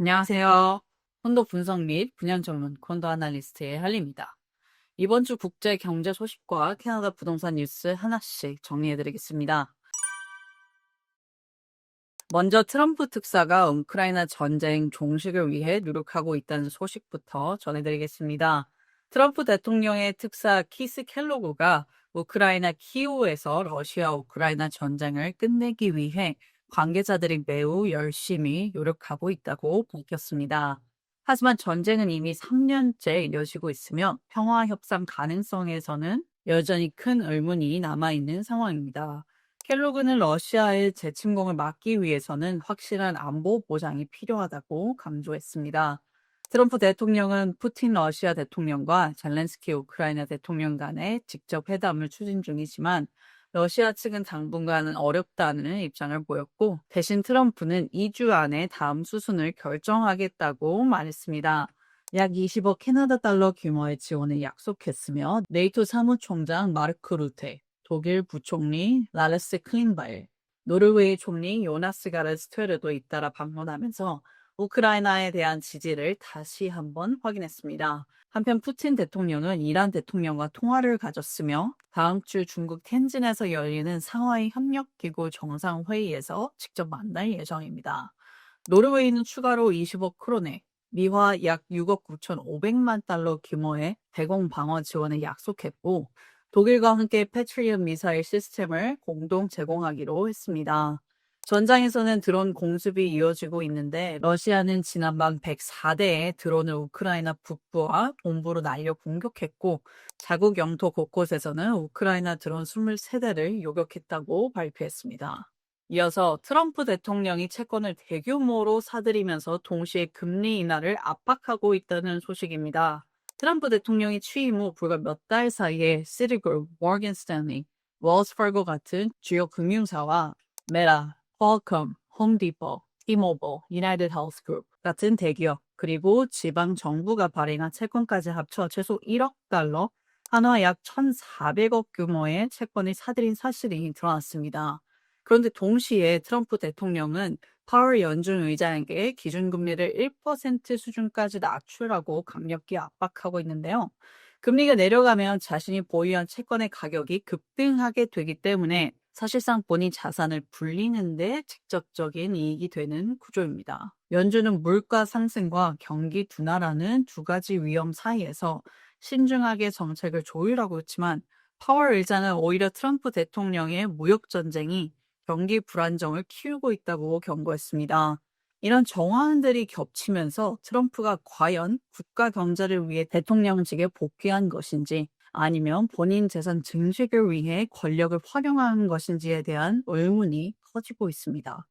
안녕하세요. 콘도 분석 및 분양 전문 콘도 아날리스트의 할리입니다. 이번 주 국제 경제 소식과 캐나다 부동산 뉴스 하나씩 정리해드리겠습니다. 먼저 트럼프 특사가 우크라이나 전쟁 종식을 위해 노력하고 있다는 소식부터 전해드리겠습니다. 트럼프 대통령의 특사 키스 켈로그가 우크라이나 키오에서 러시아 우크라이나 전쟁을 끝내기 위해 관계자들이 매우 열심히 노력하고 있다고 밝혔습니다. 하지만 전쟁은 이미 3년째 이어지고 있으며 평화 협상 가능성에서는 여전히 큰 의문이 남아있는 상황입니다. 켈로그는 러시아의 재침공을 막기 위해서는 확실한 안보 보장이 필요하다고 강조했습니다. 트럼프 대통령은 푸틴 러시아 대통령과 젤렌스키 우크라이나 대통령 간의 직접 회담을 추진 중이지만 러시아 측은 당분간은 어렵다는 입장을 보였고 대신 트럼프는 2주 안에 다음 수순을 결정하겠다고 말했습니다. 약 20억 캐나다 달러 규모의 지원을 약속했으며 네이토 사무총장 마르크 루테, 독일 부총리 라레스 클린바일, 노르웨이 총리 요나스 가르스트웨르도 잇따라 방문하면서 우크라이나에 대한 지지를 다시 한번 확인했습니다. 한편 푸틴 대통령은 이란 대통령과 통화를 가졌으며 다음 주 중국 텐진에서 열리는 상하이 협력기구 정상회의에서 직접 만날 예정입니다. 노르웨이는 추가로 20억 크로네, 미화 약 6억 9,500만 달러 규모의 대공 방어 지원을 약속했고 독일과 함께 패트리엇 미사일 시스템을 공동 제공하기로 했습니다. 전장에서는 드론 공습이 이어지고 있는데 러시아는 지난밤 104대의 드론을 우크라이나 북부와 동부로 날려 공격했고 자국 영토 곳곳에서는 우크라이나 드론 23대를 요격했다고 발표했습니다. 이어서 트럼프 대통령이 채권을 대규모로 사들이면서 동시에 금리 인하를 압박하고 있다는 소식입니다. 트럼프 대통령이 취임 후 불과 몇 달 사이에 시리그룹, 모건 스탠리, 웰스파고 같은 주요 금융사와 메라, 퀄컴, 홈디포, 티모빌, 유나이티드 헬스 그룹 같은 대기업 그리고 지방 정부가 발행한 채권까지 합쳐 최소 1억 달러, 한화 약 1,400억 규모의 채권을 사들인 사실이 드러났습니다. 그런데 동시에 트럼프 대통령은 파월 연준 의장에게 기준금리를 1% 수준까지 낮추라고 강력히 압박하고 있는데요. 금리가 내려가면 자신이 보유한 채권의 가격이 급등하게 되기 때문에 사실상 본인 자산을 불리는데 직접적인 이익이 되는 구조입니다. 연준은 물가 상승과 경기 둔화라는 두 가지 위험 사이에서 신중하게 정책을 조율하고 있지만 파월 의장은 오히려 트럼프 대통령의 무역 전쟁이 경기 불안정을 키우고 있다고 경고했습니다. 이런 정황들이 겹치면서 트럼프가 과연 국가 경제를 위해 대통령직에 복귀한 것인지 아니면 본인 재산 증식을 위해 권력을 활용한 것인지에 대한 의문이 커지고 있습니다.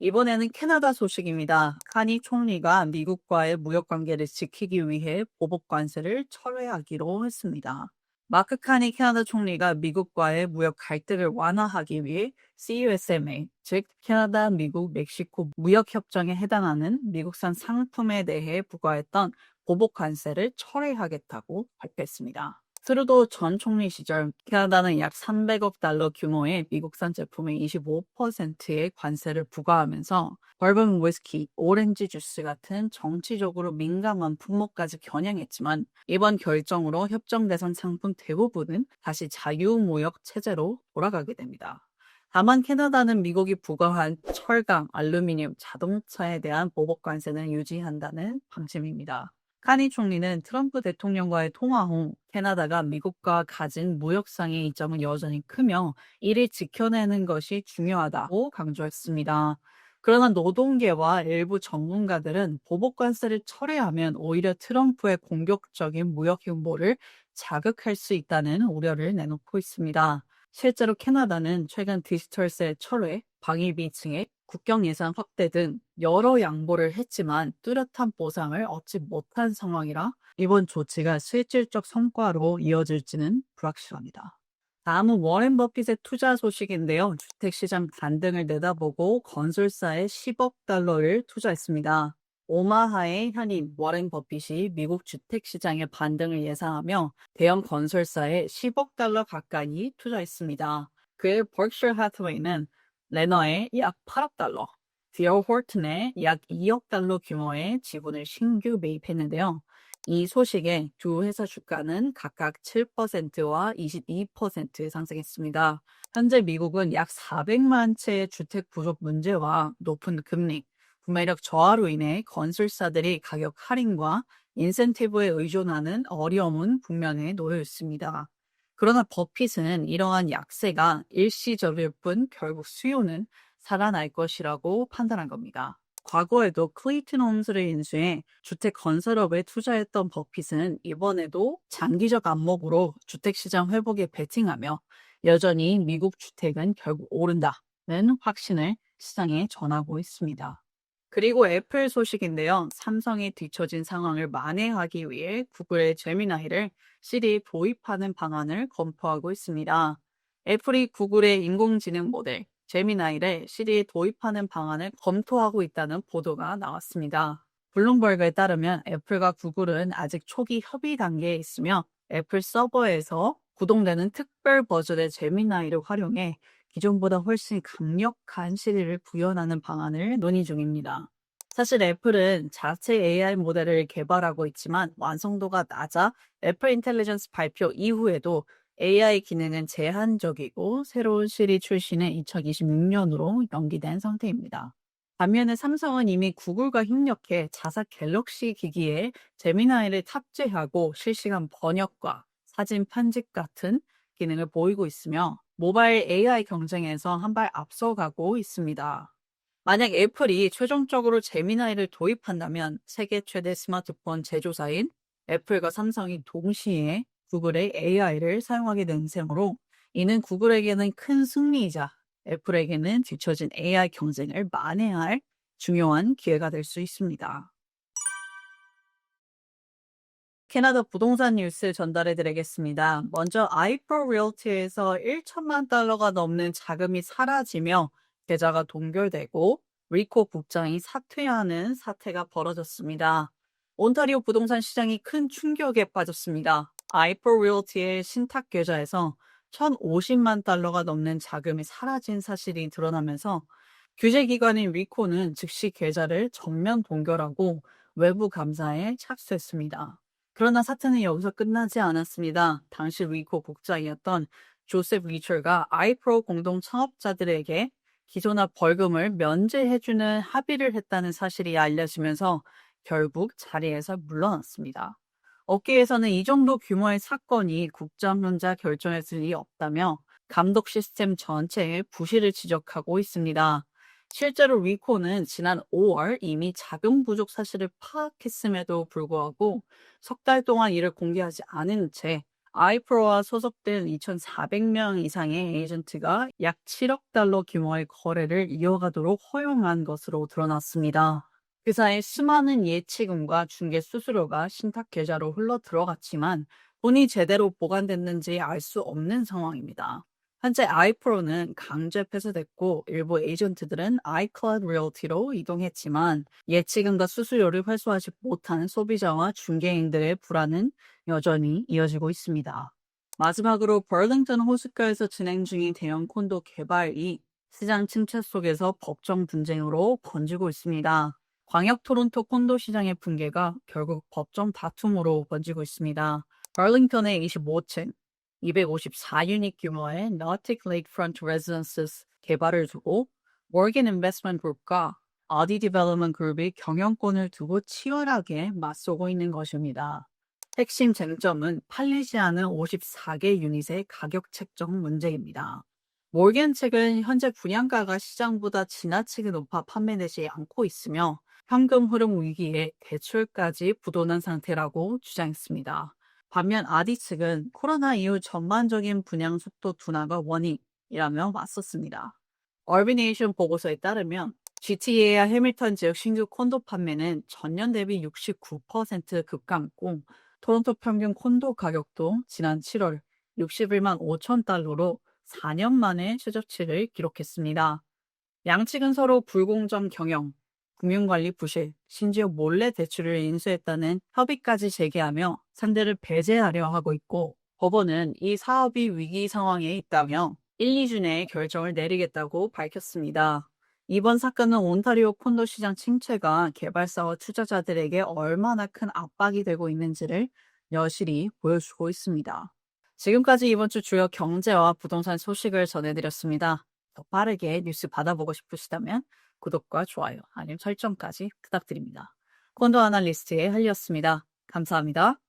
이번에는 캐나다 소식입니다. 카니 총리가 미국과의 무역 관계를 지키기 위해 보복 관세를 철회하기로 했습니다. 마크 카니 캐나다 총리가 미국과의 무역 갈등을 완화하기 위해 CUSMA, 즉 캐나다, 미국, 멕시코 무역 협정에 해당하는 미국산 상품에 대해 부과했던 보복 관세를 철회하겠다고 발표했습니다. 트루도 전 총리 시절 캐나다는 약 300억 달러 규모의 미국산 제품의 25%의 관세를 부과하면서 버번 위스키, 오렌지 주스 같은 정치적으로 민감한 품목까지 겨냥했지만 이번 결정으로 협정 대상 상품 대부분은 다시 자유무역 체제로 돌아가게 됩니다. 다만 캐나다는 미국이 부과한 철강, 알루미늄, 자동차에 대한 보복 관세는 유지한다는 방침입니다. 카니 총리는 트럼프 대통령과의 통화 후 캐나다가 미국과 가진 무역상의 이점은 여전히 크며 이를 지켜내는 것이 중요하다고 강조했습니다. 그러나 노동계와 일부 전문가들은 보복 관세를 철회하면 오히려 트럼프의 공격적인 무역 흉보를 자극할 수 있다는 우려를 내놓고 있습니다. 실제로 캐나다는 최근 디지털세 철회, 방위비 증액, 국경 예산 확대 등 여러 양보를 했지만 뚜렷한 보상을 얻지 못한 상황이라 이번 조치가 실질적 성과로 이어질지는 불확실합니다. 다음은 워렌 버핏의 투자 소식인데요. 주택시장 반등을 내다보고 건설사에 10억 달러를 투자했습니다. 오마하의 현인 워렌 버핏이 미국 주택시장의 반등을 예상하며 대형 건설사에 10억 달러 가까이 투자했습니다. 그의 버크셔 하트웨이는 레너에 약 8억 달러, 디어 호튼에 약 2억 달러 규모의 지분을 신규 매입했는데요. 이 소식에 두 회사 주가는 각각 7%와 22% 상승했습니다. 현재 미국은 약 400만 채의 주택 부족 문제와 높은 금리, 구매력 저하로 인해 건설사들이 가격 할인과 인센티브에 의존하는 어려움은 국면에 놓여 있습니다. 그러나 버핏은 이러한 약세가 일시적일 뿐 결국 수요는 살아날 것이라고 판단한 겁니다. 과거에도 클레이튼 홈스를 인수해 주택 건설업에 투자했던 버핏은 이번에도 장기적 안목으로 주택시장 회복에 베팅하며 여전히 미국 주택은 결국 오른다는 확신을 시장에 전하고 있습니다. 그리고 애플 소식인데요. 삼성이 뒤처진 상황을 만회하기 위해 구글의 제미나이를 시리에 도입하는 방안을 검토하고 있습니다. 애플이 구글의 인공지능 모델 제미나이를 시리에 도입하는 방안을 검토하고 있다는 보도가 나왔습니다. 블룸버그에 따르면 애플과 구글은 아직 초기 협의 단계에 있으며 애플 서버에서 구동되는 특별 버전의 제미나이를 활용해 기존보다 훨씬 강력한 시리를 구현하는 방안을 논의 중입니다. 사실 애플은 자체 AI 모델을 개발하고 있지만 완성도가 낮아 애플 인텔리전스 발표 이후에도 AI 기능은 제한적이고 새로운 시리 출시는 2026년으로 연기된 상태입니다. 반면에 삼성은 이미 구글과 협력해 자사 갤럭시 기기에 제미나이를 탑재하고 실시간 번역과 사진 편집 같은 기능을 보이고 있으며 모바일 AI 경쟁에서 한 발 앞서가고 있습니다. 만약 애플이 최종적으로 제미나이를 도입한다면 세계 최대 스마트폰 제조사인 애플과 삼성이 동시에 구글의 AI를 사용하게 된 셈으로 이는 구글에게는 큰 승리이자 애플에게는 뒤처진 AI 경쟁을 만회할 중요한 기회가 될 수 있습니다. 캐나다 부동산 뉴스 전달해 드리겠습니다. 먼저 아이프로 리얼티에서 1천만 달러가 넘는 자금이 사라지며 계좌가 동결되고 리코 국장이 사퇴하는 사태가 벌어졌습니다. 온타리오 부동산 시장이 큰 충격에 빠졌습니다. 아이프로 리얼티의 신탁 계좌에서 1,050만 달러가 넘는 자금이 사라진 사실이 드러나면서 규제기관인 리코는 즉시 계좌를 전면 동결하고 외부 감사에 착수했습니다. 그러나 사태는 여기서 끝나지 않았습니다. 당시 리코 국장이었던 조셉 리처가 아이프로 공동 창업자들에게 기소나 벌금을 면제해주는 합의를 했다는 사실이 알려지면서 결국 자리에서 물러났습니다. 업계에서는 이 정도 규모의 사건이 국정론자 결정했을 리 없다며 감독 시스템 전체에 부실을 지적하고 있습니다. 실제로 위코는 지난 5월 이미 자금 부족 사실을 파악했음에도 불구하고 석 달 동안 이를 공개하지 않은 채 아이프로와 소속된 2,400명 이상의 에이전트가 약 7억 달러 규모의 거래를 이어가도록 허용한 것으로 드러났습니다. 그 사이 수많은 예치금과 중개 수수료가 신탁 계좌로 흘러 들어갔지만 돈이 제대로 보관됐는지 알 수 없는 상황입니다. 현재 아이프로는 강제 폐쇄됐고 일부 에이전트들은 아이클라우드 리얼티로 이동했지만 예치금과 수수료를 회수하지 못한 소비자와 중개인들의 불안은 여전히 이어지고 있습니다. 마지막으로 버링턴 호숫가에서 진행 중인 대형 콘도 개발이 시장 침체 속에서 법정 분쟁으로 번지고 있습니다. 광역 토론토 콘도 시장의 붕괴가 결국 법정 다툼으로 번지고 있습니다. 버링턴의 25층, 254유닛 규모의 Nautic Lakefront Residences 개발을 두고 Morgan Investment Group과 아디 디벨롭먼트 그룹이 경영권을 두고 치열하게 맞서고 있는 것입니다. 핵심 쟁점은 팔리지 않은 54개 유닛의 가격 책정 문제입니다. 몰겐 책은 현재 분양가가 시장보다 지나치게 높아 판매되지 않고 있으며 현금 흐름 위기에 대출까지 부도난 상태라고 주장했습니다. 반면 아디 측은 코로나 이후 전반적인 분양 속도 둔화가 원인이라며 맞섰습니다. 얼비네이션 보고서에 따르면 GTA와 해밀턴 지역 신규 콘도 판매는 전년 대비 69% 급감했고 토론토 평균 콘도 가격도 지난 7월 61만 5천 달러로 4년 만에 최저치를 기록했습니다. 양측은 서로 불공정 경영, 금융관리 부실, 심지어 몰래 대출을 인수했다는 협의까지 제기하며 상대를 배제하려 하고 있고 법원은 이 사업이 위기 상황에 있다며 1, 2주 내에 결정을 내리겠다고 밝혔습니다. 이번 사건은 온타리오 콘도 시장 침체가 개발사와 투자자들에게 얼마나 큰 압박이 되고 있는지를 여실히 보여주고 있습니다. 지금까지 이번 주 주요 경제와 부동산 소식을 전해드렸습니다. 더 빠르게 뉴스 받아보고 싶으시다면 구독과 좋아요, 알림 설정까지 부탁드립니다. 콘도 아날리스트의 한리였습니다. 감사합니다.